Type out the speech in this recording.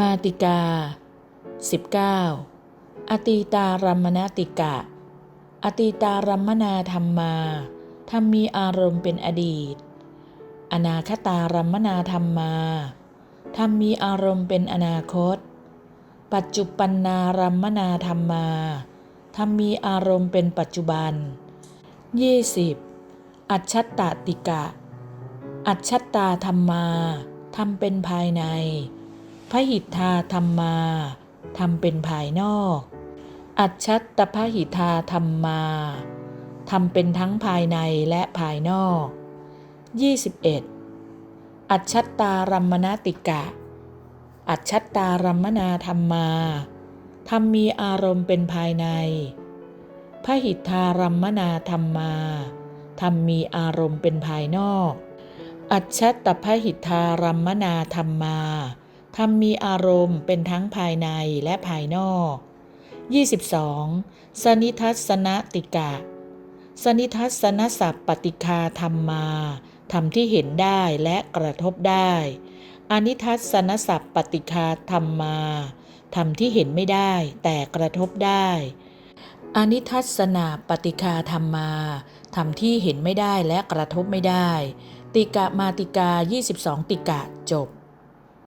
มาติกา 19. อตีตารัมมณติกะ อตีตารัมมนาธรรมาธรรมมีอารมณ์เป็นอดีต อนาคตารัมมนาธรรมาธรรมมีอารมณ์เป็นอนาคต ปัจจุปันนารัมมนาธรรมาธรรมมีอารมณ์เป็นปัจจุบัน 20. อัจฉตติกะ อัจฉตตาธรรมาทำเป็นภายใน หิทธาธรรมาทำเป็นภายนอก อัจฉตพหิทาธรรมาทำเป็นทั้งภายในและภายนอก 21. อัจฉตตารัมมณติกะ อัจฉตตารัมมนาธรรมาธรรมมีอารมณ์เป็นภายใน พหิทธารัมมนาธรรมาธรรมมีอารมณ์เป็นภายนอก อัจฉตพหิทธารัมมนาธรรมา ธรรมมีอารมณ์เป็นทั้งภายในและภายนอก 22. สนิทัศนติกะ สนิทัศนสัพปติคาธรรมมาธรรมที่เห็นได้และกระทบได้ อนิทัศนสัพปติคาธรรมมาธรรมที่เห็นไม่ได้แต่กระทบได้ อนิทัศนาปฏิคาธรรมมาธรรมที่เห็นไม่ได้และกระทบไม่ได้ ติกะมาติกา 22 ติกะจบ